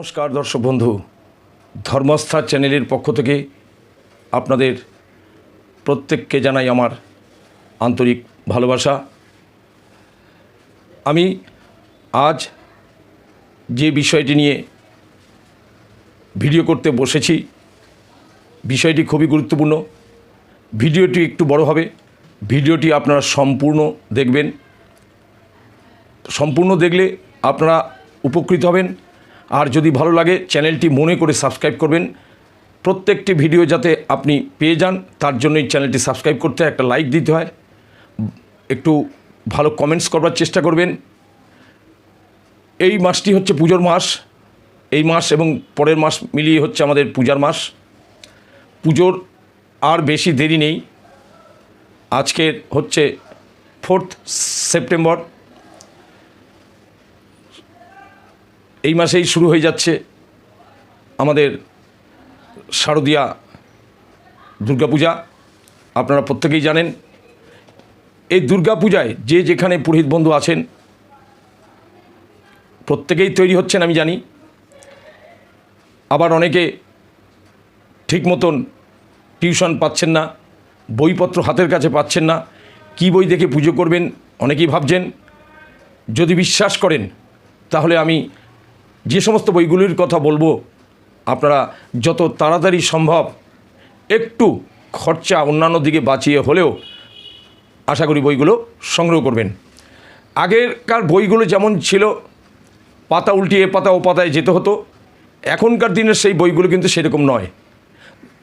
নমস্কার দর্শক বন্ধু, ধর্মস্থা চ্যানেলের পক্ষ থেকে আপনাদের প্রত্যেককে জানাই আমার আন্তরিক ভালোবাসা। আমি আজ যে বিষয়টি নিয়ে ভিডিও করতে বসেছি, বিষয়টি খুবই গুরুত্বপূর্ণ। ভিডিওটি একটু বড় হবে, ভিডিওটি আপনারা সম্পূর্ণ দেখবেন। সম্পূর্ণ দেখলে আপনারা উপকৃত হবেন। আর যদি ভালো লাগে, চ্যানেলটি মনে করে সাবস্ক্রাইব করবেন। প্রত্যেকটি ভিডিও যাতে আপনি পেয়ে যান, তার জন্য এই চ্যানেলটি সাবস্ক্রাইব করতে একটা লাইক দিতে হয়। একটু ভালো কমেন্টস করবার চেষ্টা করবেন। এই মাসটি হচ্ছে পুজোর মাস। এই মাস এবং পরের মাস মিলিয়ে হচ্ছে আমাদের পূজার মাস। পুজোর আর বেশি দেরি নেই। আজকের হচ্ছে ফোর্থ সেপ্টেম্বর এই মাসেই শুরু হয়ে যাচ্ছে আমাদের শারদীয়া দুর্গাপূজা। আপনারা প্রত্যেকেই জানেন, এই দুর্গাপূজায় যে যেখানে পুরোহিত বন্ধু আছেন, প্রত্যেকেই তৈরি হচ্ছেন আমি জানি। আবার অনেকে ঠিক মতন টিউশন পাচ্ছেন না, বইপত্র হাতের কাছে পাচ্ছেন না, কি বই দেখে পুজো করবেন, অনেকেই ভাবছেন। যদি বিশ্বাস করেন, তাহলে আমি যে সমস্ত বইগুলির কথা বলব, আপনারা যত তাড়াতাড়ি সম্ভব একটু খরচা অন্যান্য দিকে বাঁচিয়ে হলেও আশা করি বইগুলো সংগ্রহ করবেন। আগেরকার বইগুলো যেমন ছিল, পাতা উল্টিয়ে পাতা ও পাতায় যেতে হতো, এখনকার দিনের সেই বইগুলো কিন্তু সেরকম নয়।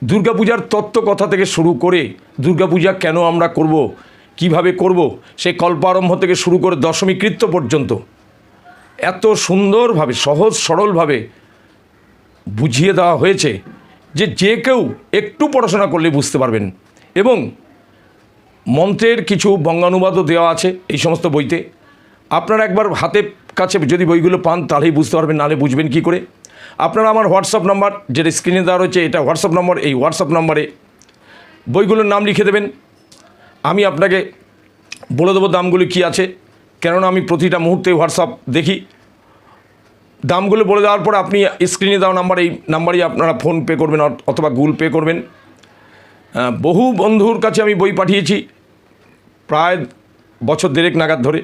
দুর্গাপূজার তত্ত্ব কথা থেকে শুরু করে দুর্গাপূজা কেন আমরা করব, কীভাবে করব, সেই কল্পারম্ভ থেকে শুরু করে দশমী কৃত্য পর্যন্ত এত সুন্দরভাবে, সহজ সরলভাবে বুঝিয়ে দেওয়া হয়েছে যে যে কেউ একটু পড়াশোনা করলে বুঝতে পারবেন। এবং মন্ত্রের কিছু বঙ্গানুবাদও দেওয়া আছে এই সমস্ত বইতে। আপনারা একবার হাতে কাছে যদি বইগুলো পান, তাহলেই বুঝতে পারবেন, নাহলে বুঝবেন কি করে। আপনারা আমার হোয়াটসঅ্যাপ নাম্বার, যেটা স্ক্রিনে দেওয়া রয়েছে, এটা হোয়াটসঅ্যাপ নাম্বার, এই হোয়াটসঅ্যাপ নাম্বারে বইগুলোর নাম লিখে দেবেন। আমি আপনাকে বলে দেবো দামগুলি কী আছে। কেননা আমি প্রতিটা মুহূর্তে হোয়াটসঅ্যাপ দেখি। দামগুলো বলে দেওয়ার পর আপনি স্ক্রিনে দেওয়া নাম্বার এই নাম্বারেই আপনারা ফোন পে করবেন অথ- অথবা গুগল পে করবেন। বহু বন্ধুর কাছে আমি বই পাঠিয়েছি প্রায় বছর দেড়েক নাগাদ ধরে।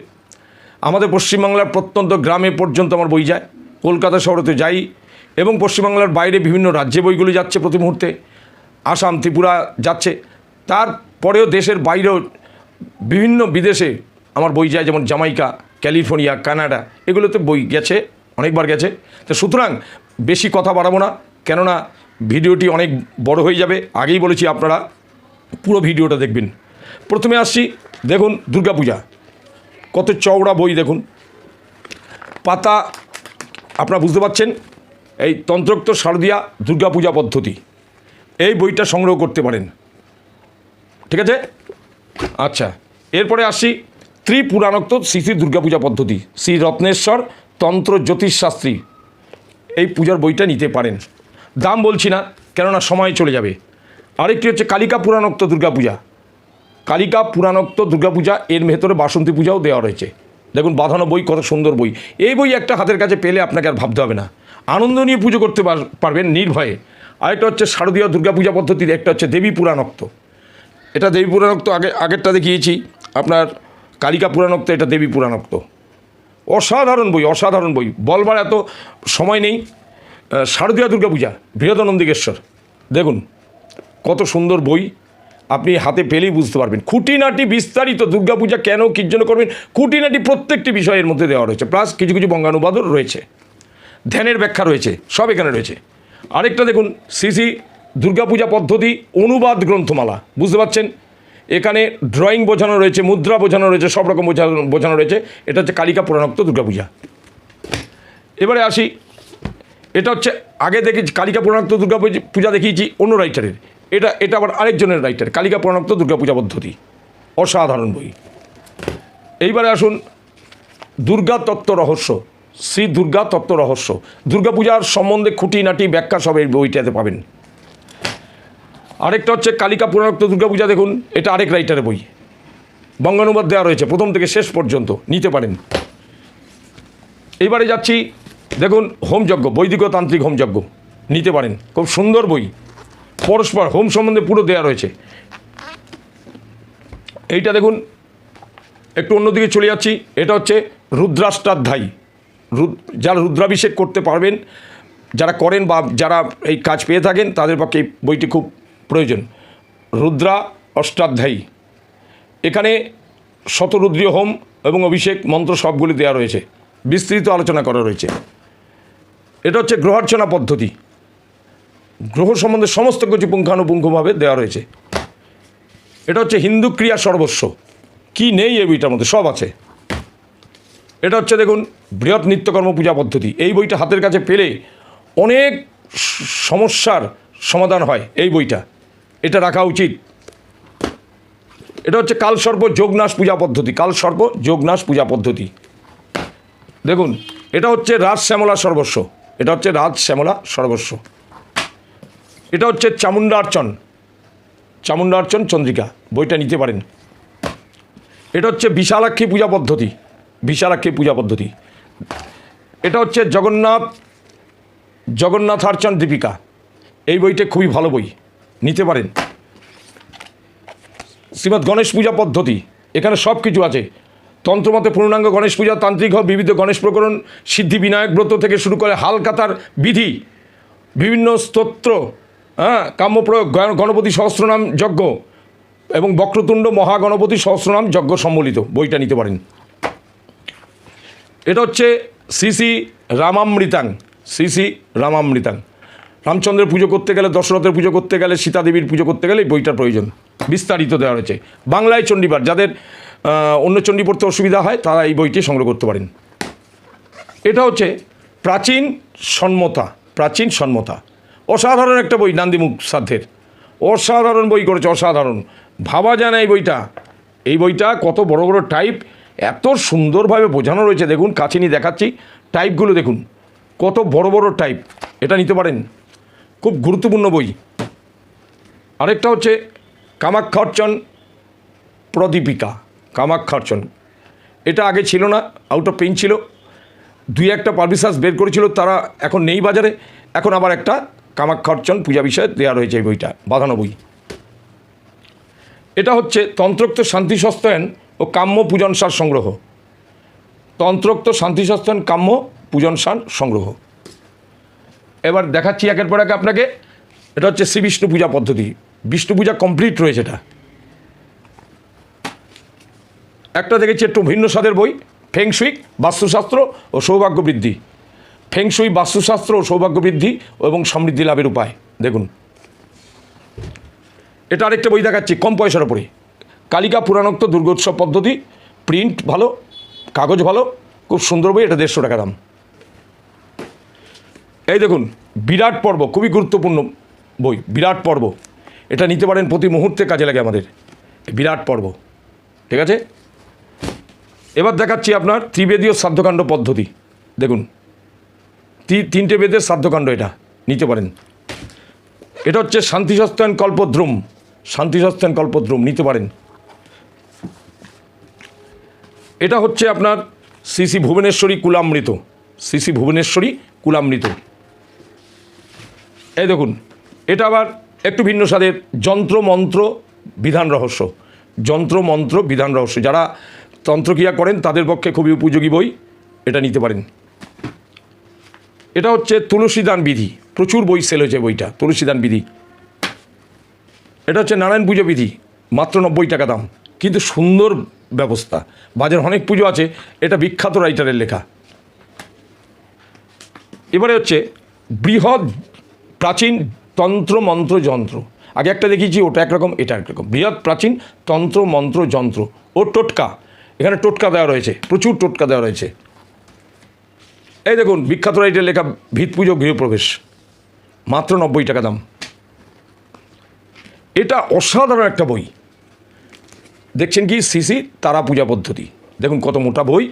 আমাদের পশ্চিমবাংলার প্রত্যন্ত গ্রামে পর্যন্ত আমার বই যায়। কলকাতা শহরে তো যাই এবং পশ্চিমবাংলার বাইরে বিভিন্ন রাজ্যে বইগুলো যাচ্ছে প্রতি মুহূর্তে। আসাম, ত্রিপুরা যাচ্ছে। তারপরেও দেশের বাইরেও বিভিন্ন বিদেশে আমার বই যায় যেমন জামাইকা, ক্যালিফোর্নিয়া, কানাডা, এগুলোতে বই গেছে, অনেকবার গেছে। তো সুতরাং বেশি কথা বাড়াবো না, কেননা ভিডিওটি অনেক বড় হয়ে যাবে। আগেই বলেছি আপনারা, পুরো ভিডিওটা দেখবেন। প্রথমে আসছি, দেখুন দুর্গাপূজা। কত চওড়া বই দেখুন। পাতা, আপনারা বুঝতে পারছেন, এই তন্ত্রোক্ত শারদীয়া দুর্গাপূজা পদ্ধতি। এই বইটা সংগ্রহ করতে পারেন। ঠিক আছে? আচ্ছা এরপরে আসছি ত্রিপুরাণোক্ত শ্রী দুর্গাপূজা পদ্ধতি। শ্রী রত্নেশ্বর তন্ত্র জ্যোতিষশাস্ত্রী এই পূজার বইটা নিতে পারেন। দাম বলছি না, কেননা সময় চলে যাবে। আরেকটি হচ্ছে কালিকা পুরাণোক্ত দুর্গাপূজা। কালিকা পুরাণোক্ত দুর্গাপূজা, এর ভেতরে বাসন্তী পূজাও দেওয়া রয়েছে। দেখুন, বাঁধানো বই, কত সুন্দর বই। এই বই একটা হাতের কাছে পেলে আপনাকে আর ভাবতে হবে না। আনন্দ নিয়ে পুজো করতে পার- পারবেন নির্ভয়ে। আরেকটা হচ্ছে শারদীয় দুর্গাপূজা পদ্ধতির, একটা হচ্ছে দেবী পুরাণোক্ত এটা দেবী পুরাণোক্ত আগে, আগেরটা দেখিয়েছি। আপনার কালিকা পুরাণোক্ত, এটা দেবী পুরাণোক্ত। অসাধারণ বই অসাধারণ বই। বলবার এত সময় নেই। শারদীয়া দুর্গাপূজা বৃহদানন্দিকেশ্বর দেখুন, কত সুন্দর বই। আপনি হাতে পেলেই বুঝতে পারবেন। খুঁটিনাটি বিস্তারিত দুর্গাপূজা কেন, কী জন্য করবেন, খুঁটিনাটি প্রত্যেকটি বিষয়ের মধ্যে দেওয়া রয়েছে। প্লাস কিছু কিছু বঙ্গানুবাদও রয়েছে। ধ্যানের ব্যাখ্যা রয়েছে, সব এখানে রয়েছে। আরেকটা দেখুন শ্রী দুর্গাপূজা পদ্ধতি অনুবাদ গ্রন্থমালা। বুঝতে পারছেন? এখানে ড্রয়িং বোঝানো রয়েছে, মুদ্রা বোঝানো রয়েছে, সব রকম বোঝানো বোঝানো রয়েছে। এটা হচ্ছে কালিকা পুরাণোক্ত দুর্গাপূজা এবারে আসি, এটা হচ্ছে আগে দেখেছি, কালিকা পুরাণোক্ত দুর্গাপূজা পূজা দেখিয়েছি অন্য রাইটারের এটা এটা আবার আরেকজনের রাইটার কালিকা পুরাণোক্ত দুর্গাপূজা পদ্ধতি। অসাধারণ বই। এইবারে আসুন, দুর্গা তত্ত্ব রহস্য, শ্রী দুর্গা তত্ত্ব রহস্য। দুর্গাপূজার সম্বন্ধে খুঁটিনাটি, ব্যাখ্যা সব এই বইটাতে পাবেন। আরেকটা হচ্ছে কালিকা পুরাণোক্ত দুর্গাপূজা দেখুন, এটা আরেক রাইটারের বই। বঙ্গানুবাদ দেওয়া রয়েছে, প্রথম থেকে শেষ পর্যন্ত, নিতে পারেন। এইবারে যাচ্ছি, দেখুন, হোমযজ্ঞ, বৈদিক ও তান্ত্রিক হোমযজ্ঞ, নিতে পারেন। খুব সুন্দর বই। পরস্পর হোম সম্বন্ধে পুরো দেওয়া রয়েছে। এইটা দেখুন, একটু অন্যদিকে চলে যাচ্ছি, এটা হচ্ছে রুদ্রাষ্টাধ্যায়ী। রুদ, যারা রুদ্রাভিষেক করতে পারবেন, যারা করেন বা যারা এই কাজ পেয়ে থাকেন, তাদের পক্ষে বইটি খুব প্রয়োজন। রুদ্রা অষ্টাধ্যায়ী। এখানে শতরুদ্রীয় হোম এবং অভিষেক মন্ত্র সবগুলি দেওয়া রয়েছে। বিস্তৃত আলোচনা করা রয়েছে। এটা হচ্ছে গ্রহার্চনা পদ্ধতি। গ্রহ সম্বন্ধে সমস্ত কিছু পুঙ্খানুপুঙ্খভাবে দেওয়া রয়েছে। এটা হচ্ছে হিন্দু ক্রিয়া সর্বস্ব। কি নেই এই বইটার মধ্যে? সব আছে। এটা হচ্ছে দেখুন, বৃহৎ নিত্যকর্ম পূজা পদ্ধতি। এই বইটা হাতের কাছে পেলে অনেক সমস্যার সমাধান হয় এই বইটা। এটা রাখা উচিত। এটা হচ্ছে কালসর্প যোগনাশ পূজা পদ্ধতি কালসর্প যোগনাশ পূজা পদ্ধতি। দেখুন, এটা হচ্ছে রাজ শ্যামলা সর্বস্ব, এটা হচ্ছে রাজ শ্যামলা সর্বস্ব। এটা হচ্ছে চামুণ্ডার্চন চামুণ্ডার্চন চন্দ্রিকা, বইটা নিতে পারেন। এটা হচ্ছে বিশালাক্ষী পূজা পদ্ধতি, বিশালাক্ষী পূজা পদ্ধতি। এটা হচ্ছে জগন্নাথ, জগন্নাথার্চন দীপিকা। এই বইটা খুবই ভালো বই। নিতে পারেন। শ্রীমৎ গণেশ পূজা পদ্ধতি, এখানে সব কিছু আছে। তন্ত্রমতে পূর্ণাঙ্গ গণেশ পূজা, তান্ত্রিক হোক বিবিধ গণেশ প্রকরণ, সিদ্ধি বিনায়ক ব্রত থেকে শুরু করে হালকাতার বিধি, বিভিন্ন স্তোত্র হ্যাঁ কাম্যপ্রয়োগ গণ- গণপতি সহস্রনাম যজ্ঞ এবং বক্রতুণ্ড মহাগণপতি সহস্রনাম যজ্ঞ সম্বলিত, বইটা নিতে পারেন। এটা হচ্ছে শ্রী শ্রী রামামৃতাং, শ্রী শ্রী রামামৃতাং। রামচন্দ্রের পুজো করতে গেলে, দশরথের পুজো করতে গেলে সীতা দেবীর পুজো করতে গেলে এই বইটার প্রয়োজন। বিস্তারিত দেওয়া রয়েছে। বাংলায় চণ্ডীপাঠ, যাদের অন্য চণ্ডী পড়তে অসুবিধা হয়, তারা এই বইটি সংগ্রহ করতে পারেন। এটা হচ্ছে প্রাচীন সন্মতা প্রাচীন সন্মতা অসাধারণ একটা বই নান্দিমুখ সাধ্যের অসাধারণ বই করেছে, অসাধারণ। ভাবা যায় না এই বইটা। এই বইটা কত বড় বড় টাইপ, এত সুন্দরভাবে বোঝানো রয়েছে। দেখুন কাছে নিয়ে দেখাচ্ছি। টাইপগুলো দেখুন। কত বড় বড় টাইপ। এটা নিতে পারেন। খুব গুরুত্বপূর্ণ বই। আরেকটা হচ্ছে কামাক্ষার্চন প্রদীপিকা, কামাক্ষার্চন। এটা আগে ছিল না আউট অফ পেইন ছিল। দুই একটা পাবলিশার্স বের করেছিল, তারা এখন নেই বাজারে। এখন আবার একটা কামাক্ষার্চন পূজা বিষয়ে দেওয়া রয়েছে এই বইটা, বাঁধানো বই। এটা হচ্ছে তন্ত্রোক্ত শান্তি সস্তায়ন ও কাম্য পূজন সার সংগ্রহ। তন্ত্রোক্ত শান্তি সস্তায়ন কাম্য পূজন সার সংগ্রহ। এবার দেখাচ্ছি একের পর এক আপনাকে। এটা হচ্ছে শ্রী বিষ্ণু পূজা পদ্ধতি। বিষ্ণু পূজা কমপ্লিট রয়েছে এটা। একটা দেখেছি একটু ভিন্ন স্বাদের বই ফেংশুই বাস্তুশাস্ত্র ও সৌভাগ্য বৃদ্ধি। ফেংশুই বাস্তুশাস্ত্র ও সৌভাগ্য বৃদ্ধি এবং সমৃদ্ধি লাভের উপায়। দেখুন। এটা আরেকটা বই দেখাচ্ছি, কম পয়সার ওপরে কালিকা পুরাণোক্ত দুর্গোৎসব পদ্ধতি প্রিন্ট ভালো, কাগজ ভালো, খুব সুন্দর বই, এটা দেড়শো টাকা দাম। এই দেখুন, বিরাট পর্ব, খুবই গুরুত্বপূর্ণ বই, বিরাট পর্ব। এটা নিতে পারেন প্রতি মুহূর্তে কাজে লাগে আমাদের। বিরাট পর্ব। ঠিক আছে? এবার দেখাচ্ছি আপনার ত্রিবেদীয় সাধ্যকাণ্ড পদ্ধতি। দেখুন তিনটে বেদের সাধ্যকাণ্ড এটা, নিতে পারেন। এটা হচ্ছে শান্তি সস্তায়ন কল্পদ্রুম। শান্তি সস্তায়ন কল্পদ্রুম, নিতে পারেন। এটা হচ্ছে আপনার শ্রী শ্রী ভুবনেশ্বরী কুলামৃত। শ্রী শ্রী ভুবনেশ্বরী কুলামৃত। এই দেখুন, এটা আবার একটু ভিন্ন স্বাদের যন্ত্র মন্ত্র বিধান রহস্য। যন্ত্র মন্ত্র বিধান রহস্য। যারা তন্ত্রক্রিয়া করেন, তাদের পক্ষে খুবই উপযোগী বই, এটা নিতে পারেন। এটা হচ্ছে তুলসীদান বিধি। প্রচুর বই সেল হয়েছে বইটা, তুলসীদান বিধি। এটা হচ্ছে নারায়ণ পুজো বিধি, মাত্র নব্বই টাকা দাম। কিন্তু সুন্দর ব্যবস্থা। বাজার অনেক পুজো আছে, এটা বিখ্যাত রাইটারের লেখা। এবারে হচ্ছে বৃহৎ প্রাচীন তন্ত্র মন্ত্র যন্ত্র। আগে একটা দেখিয়েছি, ওটা একরকম এটা একরকম বৃহৎ প্রাচীন তন্ত্র মন্ত্র যন্ত্র। ও টোটকা, এখানে টোটকা দেওয়া রয়েছে, প্রচুর টোটকা দেওয়া রয়েছে। এই দেখুন, বিখ্যাত রাইটের লেখা ভিত পুজো গৃহপ্রবেশ, মাত্র নব্বই টাকা দাম। এটা অসাধারণ একটা বই। দেখছেন কি? সিসি তারা পূজা পদ্ধতি। দেখুন কত মোটা বই।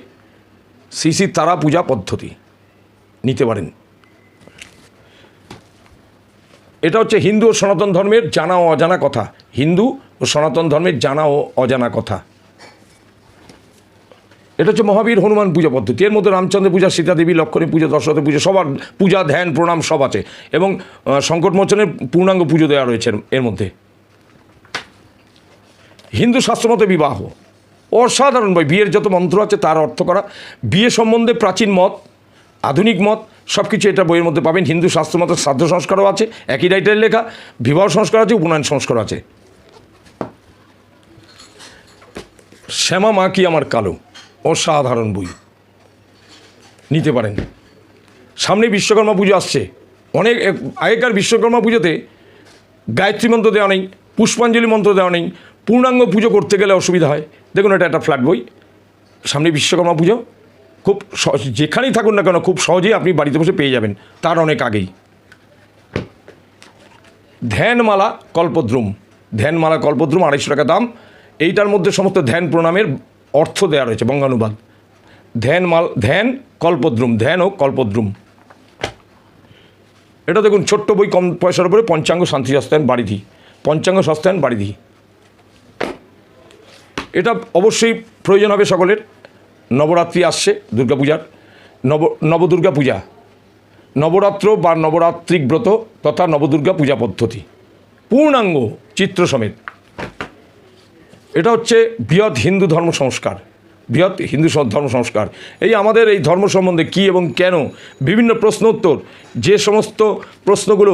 সিসি তারা পূজা পদ্ধতি। নিতে পারেন। এটা হচ্ছে হিন্দু ও সনাতন ধর্মের জানা ও অজানা কথা। হিন্দু ও সনাতন ধর্মের জানা ও অজানা কথা। এটা হচ্ছে মহাবীর হনুমান পূজা পদ্ধতি। এর মধ্যে রামচন্দ্র পূজা সীতাদেবী লক্ষ্মণী পূজা, দশরথ পূজা, সবার পূজা, ধ্যান, প্রণাম সব আছে। এবং সংকটমোচনের পূর্ণাঙ্গ পুজো দেওয়া রয়েছে এর- মধ্যে। হিন্দু শাস্ত্রমতে বিবাহ। অসাধারণ বিয়ের যত মন্ত্র আছে তার অর্থ করা, বিয়ে সম্বন্ধে প্রাচীন মত, আধুনিক মত সব কিছু এটা বইয়ের মধ্যে পাবেন। হিন্দু শাস্ত্রমতে শ্রাদ্ধ সংস্কারও আছে, একই রাইটের লেখা, বিবাহ সংস্কার আছে, উপনয়ন সংস্কার আছে। শ্যামা মা কি আমার কালো? অসাধারণ বই। নিতে পারেন। সামনে বিশ্বকর্মা পুজো আসছে। অনেক আগেকার বিশ্বকর্মা পুজোতে গায়ত্রী মন্ত্র দেওয়া নেই, পুষ্পাঞ্জলি মন্ত্র দেওয়া নেই, পূর্ণাঙ্গ পুজো করতে গেলে অসুবিধা হয়। দেখুন, এটা একটা ফ্ল্যাট বই। সামনে বিশ্বকর্মা পুজো। খুব যেখানেই থাকুন না কেন, খুব সহজেই আপনি বাড়িতে বসে পেয়ে যাবেন, তার অনেক আগেই। ধ্যানমালা কল্পদ্রুম। ধ্যানমালা কল্পদ্রুম, আড়াইশো টাকা দাম। এইটার মধ্যে সমস্ত ধ্যান প্রণামের অর্থ দেওয়া রয়েছে, বঙ্গানুবাদ। ধ্যান মাল ধ্যান কল্পদ্রুম, ধ্যান ও কল্পদ্রুম। এটা দেখুন, ছোট্ট বই কম পয়সার উপরে, পঞ্চাঙ্গ শান্তি সস্তায়ন বাড়িধি। পঞ্চাঙ্গ সস্তায়ন বাড়িধি। এটা অবশ্যই প্রয়োজন হবে সকলের। নবরাত্রি আসছে, দুর্গাপূজার। নব নবদুর্গা পূজা নবরাত্র বা নবরাত্রিক ব্রত তথা নবদুর্গা পূজা পদ্ধতি। পূর্ণাঙ্গ চিত্র সমেত। এটা হচ্ছে বৃহৎ হিন্দু ধর্ম সংস্কার, বৃহৎ হিন্দু ধর্ম সংস্কার। এই আমাদের এই ধর্ম সম্বন্ধে কী এবং কেন বিভিন্ন প্রশ্ন উত্তর যে সমস্ত প্রশ্নগুলো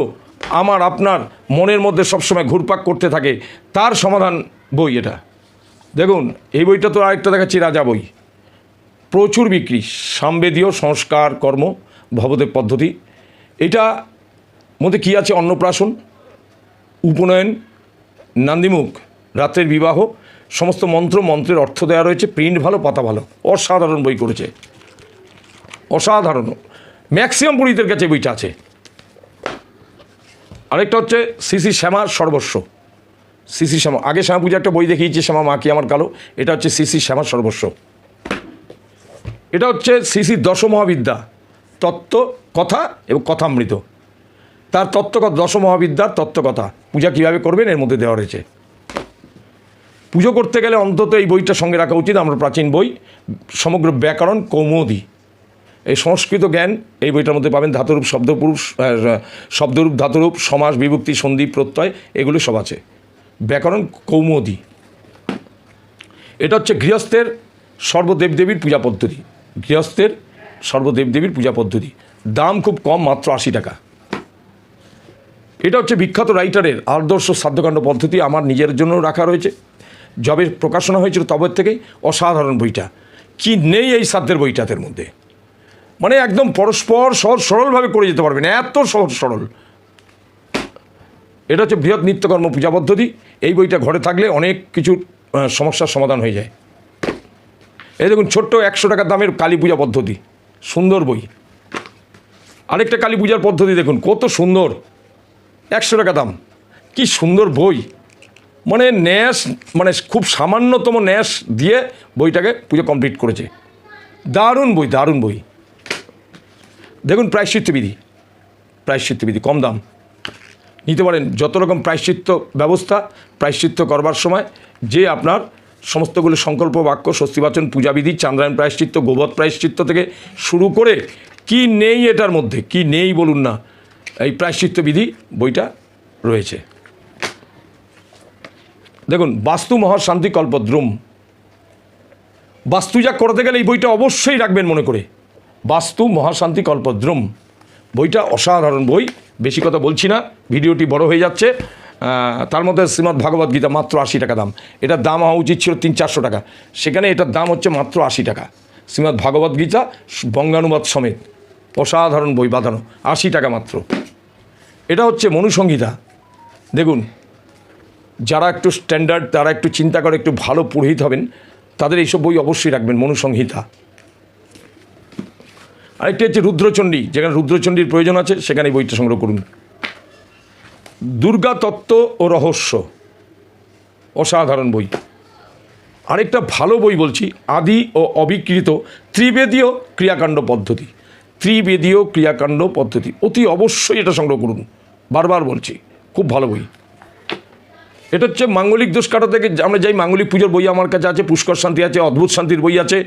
আমার, আপনার মনের মধ্যে সবসময় ঘুরপাক করতে থাকে, তার সমাধান বই এটা। দেখুন, এই বইটা তো আরেকটা দেখাচ্ছি, রাজা বই। প্রচুর বিক্রি, সামবেদীয় সংস্কার কর্ম, ভবদেব পদ্ধতি। এটা মধ্যে কী আছে? অন্নপ্রাশন, উপনয়ন, নান্দিমুখ, রাত্রের বিবাহ, সমস্ত মন্ত্র, মন্ত্রের অর্থ দেওয়া রয়েছে। প্রিন্ট ভালো, পাতা ভালো, অসাধারণ বই করেছে। অসাধারণ। ম্যাক্সিমাম পুরীদের কাছে বইটা আছে। আরেকটা হচ্ছে শ্রী শ্যামা সর্বস্ব। শ্রী শ্যামা, আগে শ্যামা পূজা একটা বই দেখিয়েছি, শ্যামা মা কি আমার কালো? এটা হচ্ছে শ্রী শ্যামা সর্বস্ব। এটা হচ্ছে সিসি দশমহাবিদ্যা। তত্ত্ব, কথা এবং কথামৃত। তার তত্ত্বকথা দশমহাবিদ্যার তত্ত্বকথা। পূজা কীভাবে করবেন এর মধ্যে দেওয়া রয়েছে। পুজো করতে গেলে অন্তত এই বইটা সঙ্গে রাখা উচিত, আমরা প্রাচীন বই, সমগ্র ব্যাকরণ কৌমুদি। এই সংস্কৃত জ্ঞান, এই বইটার মধ্যে পাবেন ধাতুরূপ, শব্দপুরুষ শব্দরূপ, ধাতুরূপ, সমাস, বিভক্তি, সন্ধি, প্রত্যয়, এগুলো সব আছে। ব্যাকরণ কৌমুদি। এটা হচ্ছে গৃহস্থের সর্বদেবদেবীর পূজা পদ্ধতি। গৃহস্থের সর্বদেবদেবীর পূজা পদ্ধতি। দাম খুব কম, মাত্র আশি টাকা। এটা হচ্ছে বিখ্যাত রাইটারের আদর্শ সাধ্যকাণ্ড পদ্ধতি আমার নিজের জন্য রাখা রয়েছে। যবে প্রকাশনা হয়েছিল তবে থেকেই অসাধারণ বইটা। কি নেই এই সাধ্যের বইটাতের মধ্যে? মানে একদম পরস্পর সহজ সরলভাবে করে যেতে পারবেন, এত সহজ সরল। এটা হচ্ছে বৃহৎ নিত্যকর্ম পূজা পদ্ধতি। এই বইটা ঘরে থাকলে অনেক কিছু সমস্যার সমাধান হয়ে যায়। এই দেখুন, ছোট্ট একশো টাকার দামের কালী পূজা পদ্ধতি, সুন্দর বই। আরেকটা কালী পূজার পদ্ধতি দেখুন, কত সুন্দর। একশো টাকা দাম, কি সুন্দর বই। মানে ন্যাস মানে খুব সামান্যতম ন্যাস দিয়ে বইটাকে পুজো কমপ্লিট করেছে। দারুণ বই দারুণ বই। দেখুন প্রায়শ্চিত্ত বিধি প্রায়শ্চিত্ত বিধি কম দাম। নিতে পারেন, যত রকম প্রায়শ্চিত্ত ব্যবস্থা, প্রায়শ্চিত্ত করবার সময়, যে আপনার সমস্তগুলো সংকল্প, বাক্য, স্বস্তিবাচন, পূজাবিধি, চান্দ্রায়ণ প্রায়শ্চিত্ত গোবধ প্রায়শ্চিত্ত থেকে শুরু করে কি নেই এটার মধ্যে, কি নেই বলুন না, এই প্রায়শ্চিত্ত বিধি বইটা রয়েছে। দেখুন, বাস্তু মহাশান্তি কল্পদ্রুম বাস্তু যা করতে গেলে এই বইটা অবশ্যই রাখবেন মনে করে। বাস্তু মহাশান্তি কল্পদ্রুম বইটা অসাধারণ বই, বেশি কথা বলছি না, ভিডিওটি বড় হয়ে যাচ্ছে। তার মধ্যে শ্রীমদ্ ভাগবত গীতা মাত্র আশি টাকা দাম। এটার দাম হওয়া উচিত ছিল তিন চারশো টাকা। সেখানে এটার দাম হচ্ছে মাত্র আশি টাকা। শ্রীমদ্ ভাগবত গীতা, বঙ্গানুবাদ সমেত। অসাধারণ বই বাঁধানো। আশি টাকা মাত্র। এটা হচ্ছে মনুসংহিতা। দেখুন, যারা একটু স্ট্যান্ডার্ড তারা একটু চিন্তা করে, একটু ভালো পুরোহিত হবেন, তাদের এইসব বই অবশ্যই রাখবেন, মনুসংহিতা। আরেকটি হচ্ছে রুদ্রচণ্ডী। যেখানে রুদ্রচণ্ডীর প্রয়োজন আছে, সেখানে বইটা সংগ্রহ করুন। দুর্গা তত্ত্ব ও রহস্য। অসাধারণ বই। আরেকটা ভালো বই বলছি, আদি ও অবিকৃত ত্রিবেদীয় ক্রিয়াকাণ্ড পদ্ধতি। ত্রিবেদীয় ক্রিয়াকাণ্ড পদ্ধতি, অতি অবশ্যই এটা সংগ্রহ করুন। বারবার বলছি, খুব ভালো বই। এটা হচ্ছে মাঙ্গলিক দোষ কাটা থেকে, আমরা যাই মাঙ্গলিক পুজোর বই আমার কাছে আছে, পুষ্কর শান্তি আছে, অদ্ভুত শান্তির বই আছে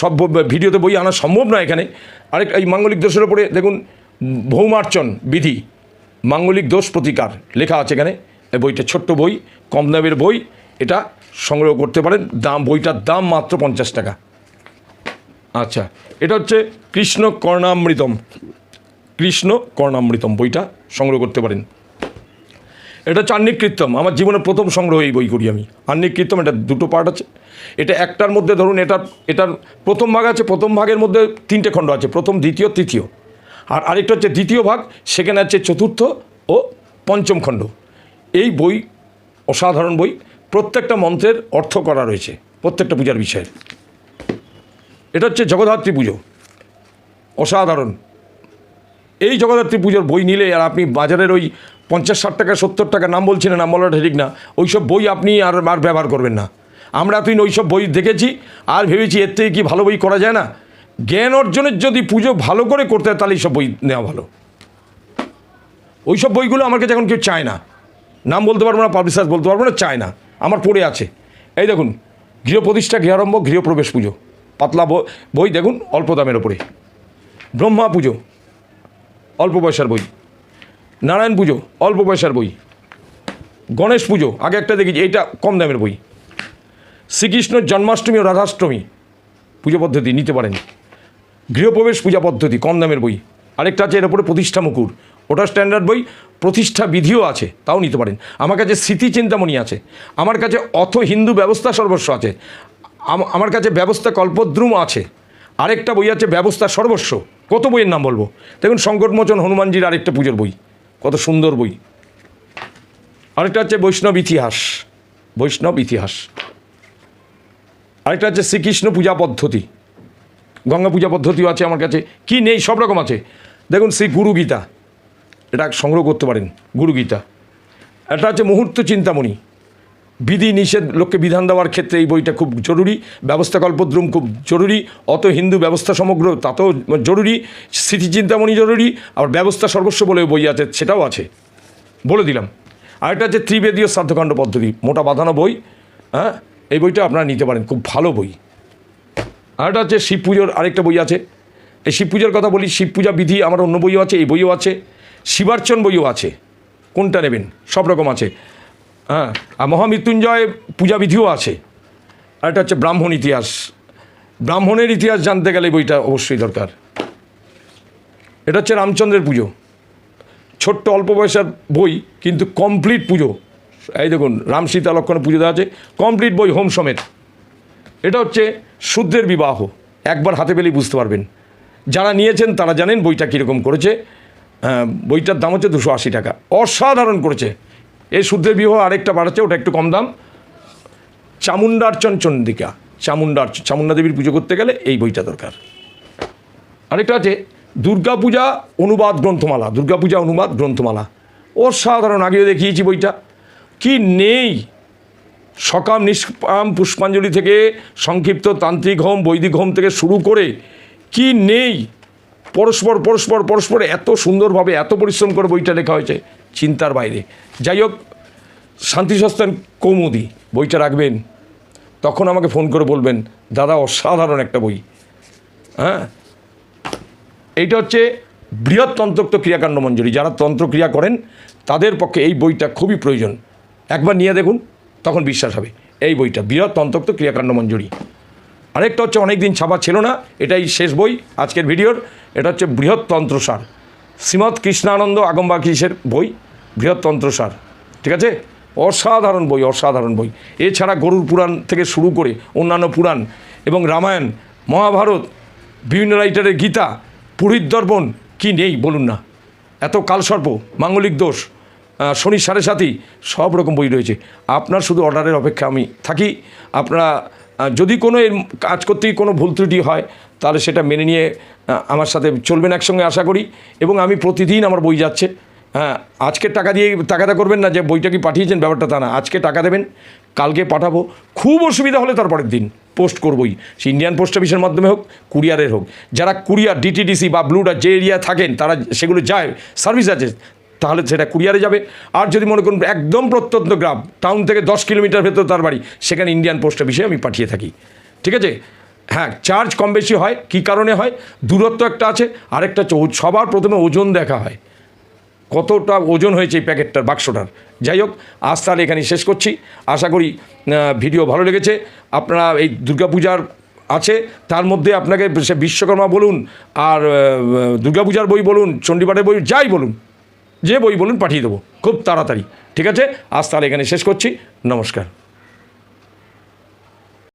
সব ভিডিওতে বই আনা সম্ভব নয় এখানে। আরেক, এই মাঙ্গলিক দোষের ওপরে দেখুন ভৌমার্চন বিধি। মাঙ্গলিক দোষ প্রতিকার লেখা আছে এখানে। এই বইটা ছোট্ট বই, কম দামের বই। এটা সংগ্রহ করতে পারেন। দাম, বইটার দাম মাত্র পঞ্চাশ টাকা। আচ্ছা এটা হচ্ছে কৃষ্ণ কর্ণামৃতম। কৃষ্ণ কর্ণামৃতম বইটা সংগ্রহ করতে পারেন। এটা হচ্ছে কীর্তম আমার জীবনের প্রথম সংগ্রহ এই বই করি আমি। কীর্তম এটা দুটো পার্ট আছে। এটা একটার মধ্যে ধরুন এটা এটার প্রথম ভাগ আছে, প্রথম ভাগের মধ্যে তিনটে খণ্ড আছে, প্রথম, দ্বিতীয়, তৃতীয়। আর আরেকটা হচ্ছে দ্বিতীয় ভাগ, সেখানে আছে চতুর্থ ও পঞ্চম খণ্ড। এই বই, অসাধারণ বই, প্রত্যেকটা মন্ত্রের অর্থ করা রয়েছে, প্রত্যেকটা পূজার বিষয়ে। এটা হচ্ছে জগদ্ধাত্রী পুজো। অসাধারণ। এই জগদ্ধাত্রী পুজোর বই নিলে, আর আপনি বাজারের ওই পঞ্চাশ, ষাট টাকা, সত্তর টাকা নাম বলছেন নাম বলাটা ঠিক না ওই সব বই আপনি আর আর ব্যবহার করবেন না। আমরা তুই ওই সব বই দেখেছি, আর ভেবেছি এর থেকে কি ভালো বই করা যায় না? জ্ঞান অর্জনের যদি পুজো ভালো করে করতে হয়, তাহলে এই সব বই নেওয়া ভালো। ওই সব বইগুলো আমার কাছে এখন কেউ চায় না। নাম বলতে পারব না পাবলিশার বলতে পারব না, চায় না। আমার পড়ে আছে। এই দেখুন, গৃহপ্রতিষ্ঠা, গৃহারম্ভ, গৃহপ্রবেশ পুজো। পাতলা বই- দেখুন, অল্প দামের ওপরে। ব্রহ্মা পুজো, অল্প পয়সার বই। নারায়ণ পুজো, অল্প পয়সার বই। গণেশ পুজো, আগে একটা দেখি এইটা কম দামের বই। শ্রীকৃষ্ণের জন্মাষ্টমী ও রাধাষ্টমী। পুজো পদ্ধতি, নিতে পারেন। গৃহপ্রবেশ পূজা পদ্ধতি, কম দামের বই। আরেকটা আছে এর উপরে প্রতিষ্ঠা মুকুর। ওটা স্ট্যান্ডার্ড বই, প্রতিষ্ঠা বিধিও আছে, তাও নিতে পারেন। আমার কাছে স্মৃতি চিন্তামণি আছে। আমার কাছে অথ হিন্দু ব্যবস্থা সর্বস্ব আছে। আমার কাছে ব্যবস্থা কল্পদ্রুম আছে। আরেকটা বই আছে ব্যবস্থা সর্বস্ব। কত বইয়ের নাম বলব? দেখুন সংকটমোচন হনুমানজির আরেকটা পুজোর বই। কত সুন্দর বই। আরেকটা হচ্ছে বৈষ্ণব ইতিহাস। বৈষ্ণব ইতিহাস। আরেকটা হচ্ছে শ্রীকৃষ্ণ পূজা পদ্ধতি। গঙ্গা পূজা পদ্ধতিও আছে আমার কাছে। কি নেই, সব রকম আছে। দেখুন সেই গুরু গীতা। এটা সংগ্রহ করতে পারেন, গুরু গীতা। এটা হচ্ছে মুহূর্ত চিন্তামণি। বিধি নিষেধ লোককে বিধান দেওয়ার ক্ষেত্রে এই বইটা খুব জরুরি। ব্যবস্থা কল্পদ্রুম খুব জরুরি। অত হিন্দু ব্যবস্থা সমগ্র তাতেও জরুরি। স্মৃতি চিন্তামণি জরুরি। আবার ব্যবস্থা সর্বস্ব বলেও বই আছে, সেটাও আছে। বলে দিলাম। আরেকটা হচ্ছে ত্রিবেদীয় শ্রাদ্ধকাণ্ড পদ্ধতি। মোটা বাঁধানো বই হ্যাঁ? এই বইটা আপনারা নিতে পারেন। খুব ভালো বই। আরেকটা হচ্ছে শিব পুজোর আরেকটা বই আছে। এই শিব পুজোর কথা বলি, শিব পূজা বিধি আমার অন্য বইও আছে, এই বইও আছে। শিবার্চন বইও আছে। কোনটা নেবেন? সব রকম আছে। হ্যাঁ আর মহামৃত্যুঞ্জয় পূজা বিধিও আছে। আর একটা হচ্ছে ব্রাহ্মণ ইতিহাস। ব্রাহ্মণের ইতিহাস জানতে গেলে বইটা অবশ্যই দরকার। এটা হচ্ছে রামচন্দ্রের পুজো। ছোট্ট অল্প পয়সার বই, কিন্তু কমপ্লিট পুজো। এই দেখুন, রাম সীতা লক্ষণে পুজো দেওয়া আছে। কমপ্লিট বই, হোম সমেত। এটা হচ্ছে শূদ্রের বিবাহ। একবার হাতে পেলেই বুঝতে পারবেন। যারা নিয়েছেন তারা জানেন বইটা কীরকম করেছে। হ্যাঁ, বইটার দাম হচ্ছে দুশো আশি টাকা। অসাধারণ করেছে। এই শূদ্রের বিবাহ আরেকটা বাড়াচ্ছে ওটা একটু কম দাম। চামুণ্ডার্চন চন্ডিকা চামুণ্ডার চামুণ্ডা দেবীর পুজো করতে গেলে এই বইটা দরকার। আরেকটা আছে দুর্গাপূজা অনুবাদ গ্রন্থমালা। দুর্গাপূজা অনুবাদ গ্রন্থমালা। অসাধারণ আগেও দেখিয়েছি বইটা। কি নেই সকাম নিষ্কাম পুষ্পাঞ্জলি থেকে সংক্ষিপ্ত তান্ত্রিক হোম, বৈদিক হোম থেকে শুরু করে কি নেই? পরস্পর পরস্পর পরস্পর এত সুন্দরভাবে এত পরিশ্রম করে বইটা লেখা হয়েছে চিন্তার বাইরে। যাই হোক শান্তি সস্তান কৌমুদি, বইটা রাখবেন। তখন আমাকে ফোন করে বলবেন, দাদা, অসাধারণ একটা বই। হ্যাঁ? এইটা হচ্ছে বৃহৎ তন্ত্রক্ত ক্রিয়াকাণ্ড মঞ্জুরি। যারা তন্ত্রক্রিয়া করেন, তাদের পক্ষে এই বইটা খুবই প্রয়োজন। একবার নিয়ে দেখুন। তখন বিশ্বাস হবে। এই বইটা, বৃহৎ তন্ত্রোক্ত ক্রিয়াকাণ্ড মঞ্জুরি। আরেকটা হচ্ছে অনেক দিন ছাপা ছিল না, এটাই শেষ বই আজকের ভিডিওর। এটা হচ্ছে বৃহৎ তন্ত্রসার শ্রীমৎ কৃষ্ণানন্দ আগমবাগীশের বই বৃহৎ তন্ত্রসার ঠিক আছে? অসাধারণ বই অসাধারণ বই। এছাড়া গরুর পুরাণ থেকে শুরু করে অন্যান্য পুরাণ এবং রামায়ণ, মহাভারত, বিভিন্ন রাইটারের গীতা পুরীর দর্পণ, কী নেই বলুন না। এত কালসর্প, মাঙ্গলিক দোষ শনি সাড়ে সাথী সব রকম বই রয়েছে। আপনার শুধু অর্ডারের অপেক্ষা আমি থাকি। আপনারা যদি কোনো এর কাজ করতেই কোনো ভুল ত্রুটি হয়, তাহলে সেটা মেনে নিয়ে আমার সাথে চলবেন একসঙ্গে আশা করি। এবং আমি প্রতিদিন আমার বই যাচ্ছে। হ্যাঁ আজকে টাকা দিয়ে টাকাটা করবেন না যে বইটা কি পাঠিয়েছেন, ব্যাপারটা তা না। আজকে টাকা দেবেন, কালকে পাঠাবো। খুব অসুবিধা হলে তারপরের দিন পোস্ট করবই। সে ইন্ডিয়ান পোস্ট অফিসের মাধ্যমে হোক, কুরিয়ারের হোক। যারা কুরিয়ার, ডিটিডিসি বা ব্লুডার যে এরিয়া থাকেন, তারা সেগুলো যায়, সার্ভিস আছে। তাহলে সেটা কুরিয়ারে যাবে। আর যদি মনে করুন একদম প্রত্যন্ত গ্রাম, টাউন থেকে দশ কিলোমিটার ভেতর তার বাড়ি, সেখানে ইন্ডিয়ান পোস্ট অফিসে আমি পাঠিয়ে থাকি। ঠিক আছে? হ্যাঁ চার্জ কম বেশি হয়, কী কারণে হয়? দূরত্ব একটা আছে, আরেকটা হচ্ছে সবার প্রথমে ওজন দেখা হয়। কতটা ওজন হয়েছে এই প্যাকেটটার, বাক্সটার? যাই হোক, আজ তাহলে এখানে শেষ করছি। আশা করি ভিডিও ভালো লেগেছে। আপনারা এই দুর্গাপূজার আছে, তার মধ্যে আপনাকে সে বিশ্বকর্মা বলুন, আর দুর্গাপূজার বই বলুন, চণ্ডীপাঠের বই, যাই বলুন যে বই বলুন পাঠিয়ে দেবো। খুব তাড়াতাড়ি। ঠিক আছে? আজ তাহলে এখানে শেষ করছি। নমস্কার।